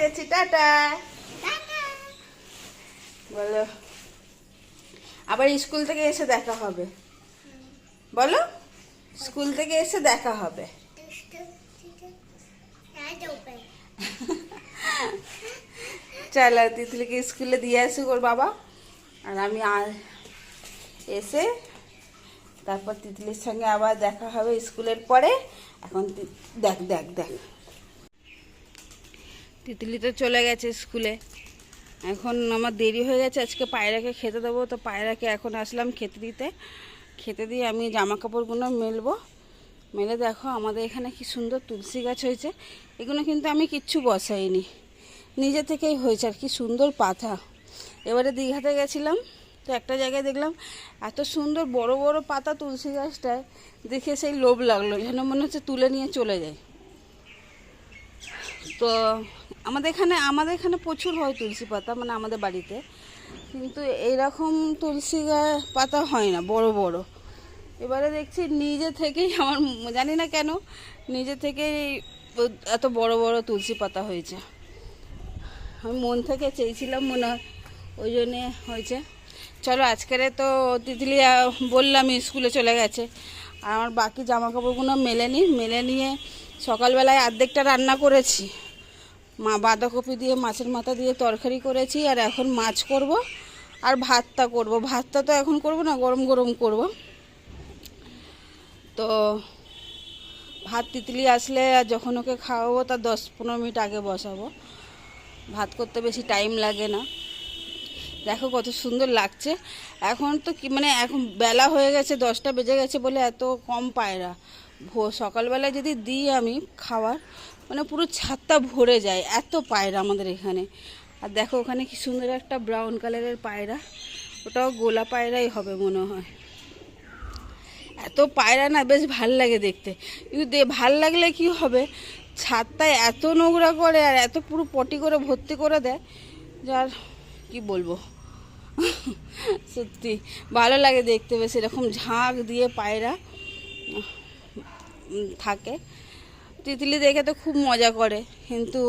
যাচ্ছি টাটা। বলো। আবার স্কুল থেকে এসে দেখা হবে। বলো। স্কুল থেকে এসে দেখা হবে। চলো তিতলিকে স্কুলে দিয়ে আসুক ওর বাবা। আর আমি এসে তারপর তিতলির সঙ্গে আবার দেখা হবে স্কুলের পরে। এখন দেখ দেখ দেখ। তিতলি তো চলে গেছে স্কুলে। এখন আমার দেরি হয়ে গেছে, আজকে পায়রাকে খেতে দেবো। তো পায়রাকে এখন আসলাম খেতে দিতে। খেতে দিয়ে আমি জামা কাপড়গুলো মেলবো। মেলে দেখো আমাদের এখানে কি সুন্দর তুলসী গাছ হয়েছে। এগুলো কিন্তু আমি কিচ্ছু বসাইনি। নিজে থেকেই হয়েছে আর কি সুন্দর পাতা। এবারে দীঘাতে গেছিলাম, তো একটা জায়গায় দেখলাম এত সুন্দর বড় বড় পাতা তুলসী গাছটায়। দেখে সেই লোভ লাগল, যেন মনে হচ্ছে তুলে নিয়ে চলে যায় তো আমাদের এখানে আমাদের এখানে প্রচুর হয় তুলসী পাতা মানে আমাদের বাড়িতে। কিন্তু এইরকম তুলসী পাতা হয় না, বড় বড়। এবারে দেখছি নিজে থেকেই, আমার জানি না কেন, নিজে থেকেই এত বড় বড় তুলসী পাতা হয়েছে। আমি মন থেকে চেয়েছিলাম মনে হয়, ওই জন্যে হয়েছে। চলো, আজকের তো তিতলি বললাম স্কুলে চলে গেছে। আর আমার বাকি জামা কাপড়গুলো মেলে নিই মেলে নিয়ে সকালবেলায় অর্ধেকটা রান্না করেছি। মা বাঁধাকপি দিয়ে, মাছের মাথা দিয়ে তরকারি করেছি আর এখন মাছ করব আর ভাতটা করব। ভাতটা তো এখন করব না, গরম গরম করব। তো ভাত তিতলি আসলে যখন ওকে খাওয়াবো তার দশ পনেরো মিনিট আগে বসাবো। ভাত করতে বেশি টাইম লাগে না। দেখো কত সুন্দর লাগছে। এখন তো কি মানে এখন বেলা হয়ে গেছে, দশটা বেজে গেছে বলে এত কম পায়রা ভো সকালবেলায় যদি দিই আমি খাবার মানে পুরো ছাদটা ভরে যায়, এত পায়রা আমাদের এখানে। আর দেখো ওখানে কি সুন্দর একটা ব্রাউন কালারের পায়রা, ওটাও গোলা পায়রাই হবে মনে হয়। এত পায়রা না, বেশ ভালো লাগে দেখতে। কিন্তু ভালো লাগলে কি হবে? ছাদটায় এত নোংরা করে আর এত পুরো পটি করে ভর্তি করে দেয় যার কি বলব? সত্যি, ভালো লাগে দেখতে, বেশ এরকম ঝাঁক দিয়ে পায়রা থাকে। তিতলি দেখে তো খুব মজা করে, কিন্তু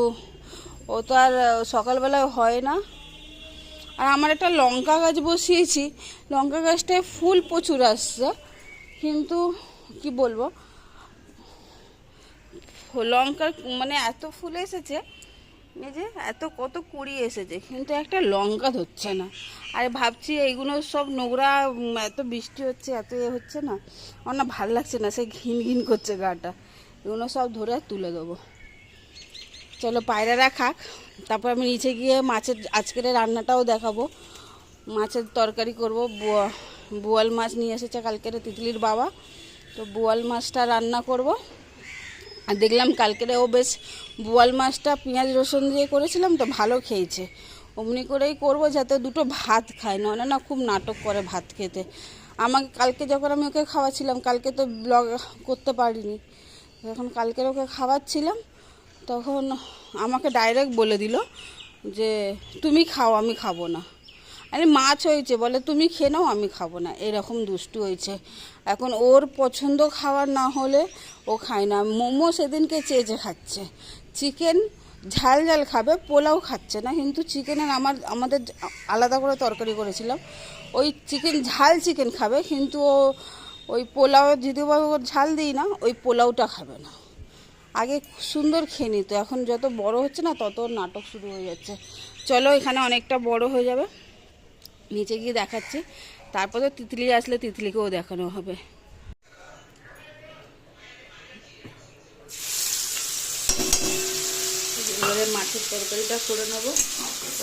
ও তো আর সকালবেলায় হয় না। আর আমার একটা লঙ্কা গাছ বসিয়েছি, লঙ্কা গাছটায় ফুল প্রচুর আসছে, কিন্তু কি বলব? লঙ্কার মানে এত ফুল এসেছে, এই যে এত, কত কুড়ি এসেছে, কিন্তু একটা লঙ্কা ধরছে না। আর ভাবছি এইগুলো সব নোংরা এত বৃষ্টি হচ্ছে, এত এ হচ্ছে না। আমার না ভালো লাগছে না সে ঘিন ঘিন করছে গাটা। এগুলো সব ধরে তুলে দেবো। চলো পায়রারা খাক তারপর আমি নিচে গিয়ে মাছের, আজকের রান্নাটাও দেখাবো। মাছের তরকারি করব, বোয়া- বোয়াল মাছ নিয়ে এসেছে কালকের তিতলির বাবা। তো বোয়াল মাছটা রান্না করব। আর দেখলাম কালকেরে ও বেশ বোয়াল মাছটা পেঁয়াজ রসুন দিয়ে করেছিলাম, তো ভালো খেয়েছে। অমনি করেই করব যাতে দুটো ভাত খায় নয় না খুব নাটক করে ভাত খেতে। আমাকে, কালকে যখন আমি ওকে খাওয়াছিলাম, কালকে তো ব্লগ করতে পারিনি। যখন কালকের ওকে খাওয়াচ্ছিলাম, তখন আমাকে ডাইরেক্ট বলে দিল যে, তুমি খাও, আমি খাব না। আরে, মাছ হয়েছে, বলে, তুমি খেয়ে নাও, আমি খাব না। এরকম দুষ্টু হয়েছে। এখন ওর পছন্দ খাওয়ার না হলে ও খায় না। মোমো সেদিনকে চেয়েছে খাচ্ছে। চিকেন ঝাল ঝাল খাবে, পোলাও খাচ্ছে না। কিন্তু চিকেনের আমার, আমাদের আলাদা করে তরকারি করেছিলাম। ওই চিকেন, ঝাল চিকেন খাবে, কিন্তু ও ওই পোলাও যদি বা ঝাল দিই না, ওই পোলাওটা খাবে না। আগে সুন্দর খেয়ে নিত, এখন যত বড় হচ্ছে না তত নাটক শুরু হয়ে যাচ্ছে। চলো এখানে অনেকটা বড় হয়ে যাবে। নিচে গিয়ে দেখাচ্ছি। তারপরে তিতলি আসলে তিতলিকেও দেখানো হবে। মাছের তরকারিটা করে নেব।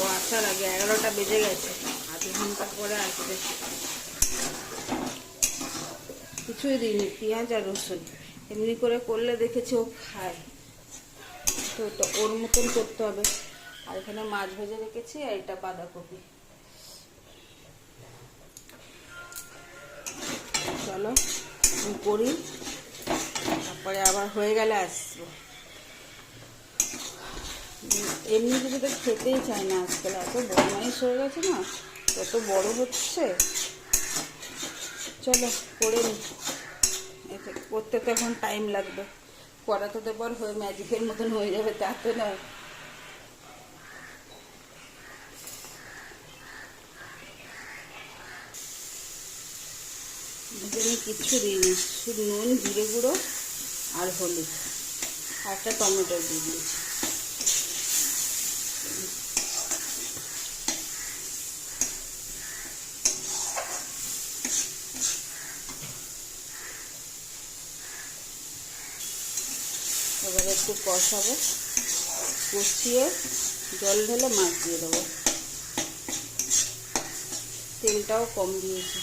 ও আসার আগে এগারোটা বেজে গেছে। আধ ঘণ্টা পরে আসবে। কিছুই দিইনি, পেঁয়াজ আর রসুন। এমনি করে করলে দেখেছি ও খায়। তো ওটা ওর মতন করতে হবে। আর এখানে মাছ ভেজে রেখেছি, আর এটা বাঁধাকপি। চলো করি। তারপরে আবার হয়ে গেলে আসব। এমনি কিছু তো খেতেই চায় না আজকাল, এত বদমাইশ হয়ে গেছে না কত বড় হচ্ছে চলো, করে নিই করতে তো এখন টাইম লাগবে। করাতে তো পর হয়ে ম্যাজিকের মতন হয়ে যাবে, তা তো নয়। কিছু কিচ্ছু দিইনি শুধু নুন, জিরে গুঁড়ো আর হলুদ। আর একটা টমেটো দিয়ে দিয়েছি। একটু কষাবো। কষিয়ে জল ঢেলে মাছ দিয়ে দেবো। তেলটাও কম দিয়েছি।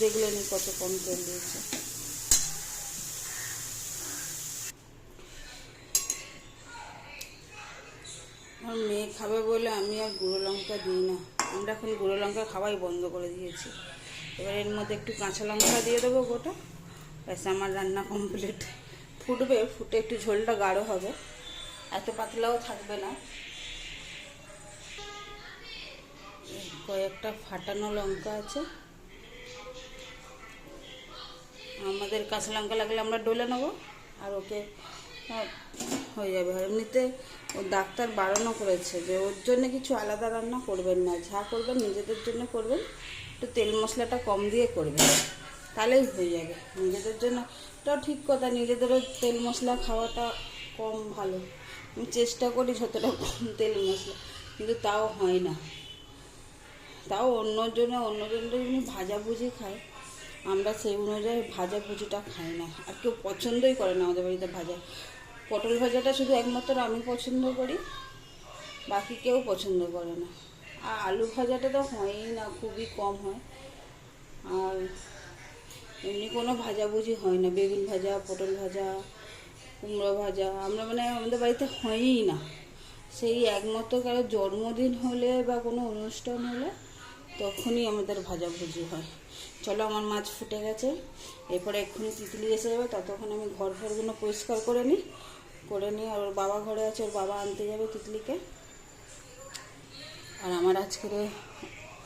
দেখলেনি কত কম তেল দিয়েছে। আমার মেয়ে খাবে বলে আমি আর গুঁড়ো লঙ্কা দিই না। আমরা এখন গুঁড়ো লঙ্কা খাওয়াই বন্ধ করে দিয়েছি। এবার এর মধ্যে একটু কাঁচা লঙ্কা দিয়ে দেবো গোটা। ব্যাস, আমার রান্না কমপ্লিট ফুটবে, ফুটে একটু ঝোলটা গাঢ় হবে। এত পাতলাও থাকবে না। কয়েকটা ফাটানো লঙ্কা আছে। আমাদের কাঁচা লঙ্কা লাগলে আমরা ডলে নেব, আর ওকে হয়ে যাবে। এমনিতে ও ডাক্তার বারণও করেছে যে, ওর জন্য কিছু আলাদা রান্না করবেন না। যা করবেন, নিজেদের জন্য করবেন। একটু তেল মশলাটা কম দিয়ে করবেন। তাহলেই হয়ে যাবে। নিজেদের জন্য এটাও ঠিক কথা, নিজেদেরও তেল মশলা খাওয়াটা কম ভালো। আমি চেষ্টা করি যতটা কম তেল মশলা, কিন্তু তাও হয় না। তাও অন্য অন্যজনে অন্যজনের যেমনি ভাজাভুজি খায়। আমরা সেই অনুযায়ী ভাজাভুজিটা খাই না। আর কেউ পছন্দই করে না আমাদের বাড়িতে ভাজা। পটল ভাজাটা শুধু একমাত্র আমি পছন্দ করি, বাকি কেউ পছন্দ করে না। আর আলু ভাজাটা তো হয়ই না, খুবই কম হয়। আর এমনি কোনো ভাজাভুজি হয় না, বেগুন ভাজা, পটল ভাজা, কুমড়ো ভাজা, আমরা মানে আমাদের বাড়িতে হয়ই না। সেই একমাত্র কারও জন্মদিন হলে বা কোনো অনুষ্ঠান হলে তখনই আমাদের ভাজাভুজি হয়। চলো আমার মাছ ফুটে গেছে, এরপরে এক্ষুনি তিতলি এসে যাবে, ততক্ষণ আমি ঘর ঘরগুলো পরিষ্কার করে নিই করে নিই আর ওর বাবা ঘরে আছে, ওর বাবা আনতে যাবে তিতলিকে। আর আমার আজকের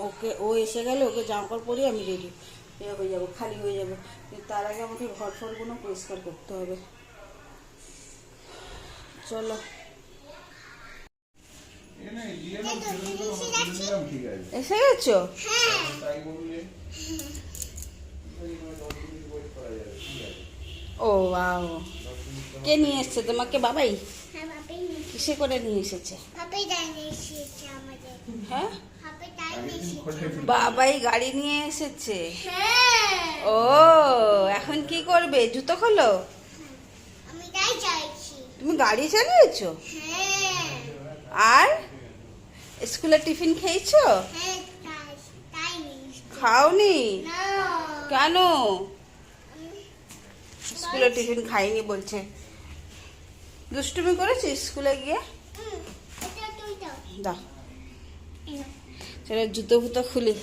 ওকে, ও এসে গেলে ওকে জামা কাপড় পরিয়ে আমি রেডি। এ হয়ে যাব খালি হয়ে যাবে। তার আগে আমাকে ঘর ফরগুলো পরিষ্কার করতে হবে। চলো। এসে গেছো? ও বাও। কে নিয়ে এসছে? তোমাকে বাবাই? হ্যাঁ কিসে করে নিয়ে এসেছে? হ্যাঁ? বাবাই গাড়ি নিয়ে এসেছে। হ্যাঁ। ও এখন কি করবে? জুতো খোলো। তুমি গাড়ি চালিয়েছো? হ্যাঁ। আর? স্কুলে টিফিন খেয়েছো? হ্যাঁ খাওনি? কেন? স্কুলে টিফিন খাইনি বলছে। দুষ্টুমি করেছিস স্কুলে গিয়ে? দাও। চলো জুতো ফুতো খুলি।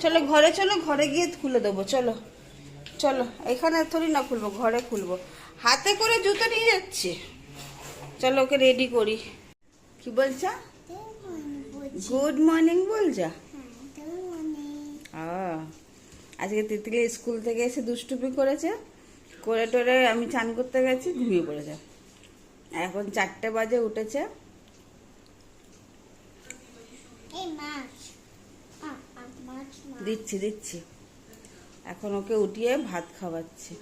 চলো ঘরে চলো, ঘরে গিয়ে খুলে দেবো, চলো চলো, এখানে থোড়ি না খুলবো, ঘরে খুলবো। হাতে করে জুতো নিয়ে যাচ্ছে। চলো ওকে রেডি করি। কি বলছা। Good morning বলছা? আজকে তিতলি স্কুল থেকে এসে দুষ্টুপি করেছে। করে টোরে আমি চান করতে গেছি, ঘুমিয়ে পড়েছে। এখন চারটে বাজে উঠেছে এই মাছ আ, আ, মাছ মাছ দিচ্ছি দিচ্ছি। এখন ওকে উঠিয়ে ভাত খাওয়াচ্ছি।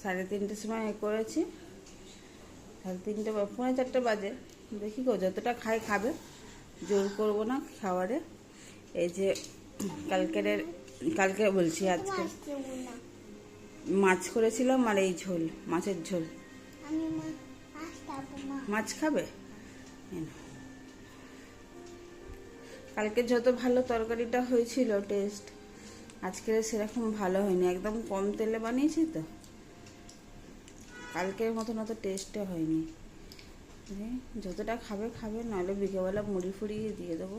সাড়ে তিনটের সময় এ করেছি। সাড়ে তিনটে বা পৌনে চারটে বাজে। দেখি গো যতটা খাই খাবে। জোর করব না খাবারে এই যে কালকের কালকে বলছি আজকে। মাছ করেছিলাম আর এই ঝোল মাছের ঝোল। মাছ খাব? কালকে যত ভালো তরকারিটা হয়েছিল টেস্ট আজকে সেরকম ভালো হয়নি। একদম কম তেলে বানিয়েছি তো। কালকের মতন অত টেস্টে হয়নি। যতটা খাবে খাবে নাহলে বিকেলবেলা মুড়ি ফুড়ি দিয়ে দেবো।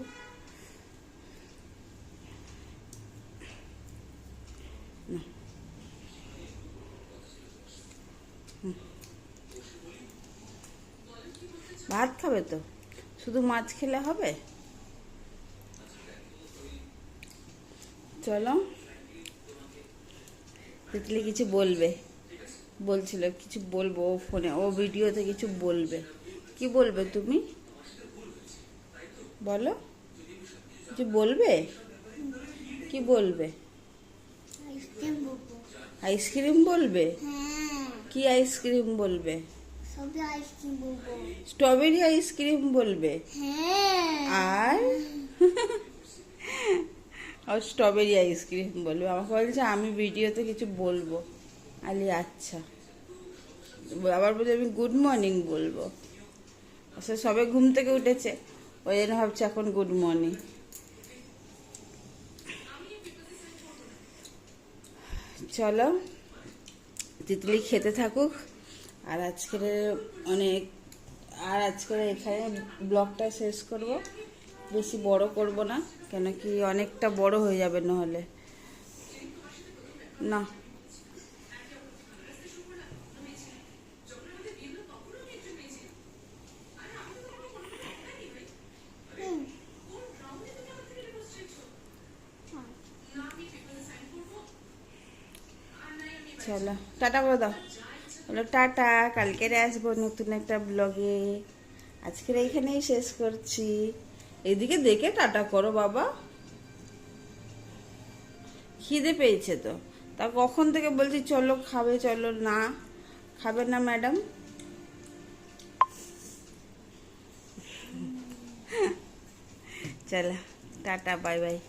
ভাত খাবে তো? শুধু মাছ খেলে হবে? চলো। তিতলি কিছু বলবে। বলছিল কিছু বলব ও ফোনে। ও ভিডিওতে কিছু বলবে। কি বলবে তুমি? বলো। কিছু বলবে? কি বলবে? আইসক্রিম আইসক্রিম বলবে? হ্যাঁ। কি আইসক্রিম বলব? স্ট্রবেরি আইসক্রিম বলবে। হ্যাঁ। আর? আর স্ট্রবেরি আইসক্রিম বলবে। আমাকে বলছে আমি ভিডিওতে কিছু বলব। আলি আচ্ছা। আবার বলছে আমি গুড মর্নিং বলব। আসলে সবে ঘুম থেকে উঠেছে। ওই জন্য ভাবছে এখন গুড মর্নিং চলো তিতলি খেতে থাকুক। আর আজকের অনেক, আর আজকের এখানে ব্লগটা শেষ করব। বেশি বড় করব না, কেন কি অনেকটা বড় হয়ে যাবে নাহলে। না। চলো, টাটা করে দাও। বলো, টাটা কালকে আসব নতুন একটা ব্লগে আজকের এইখানেই শেষ করছি। এদিকে দেখে টাটা করো বাবা। খিদে পেয়েছে তো। তা কখন থেকে বলছি, চলো, খাবে, চলো, না। খাবে না, ম্যাডাম? চলো, টাটা, বাই বাই।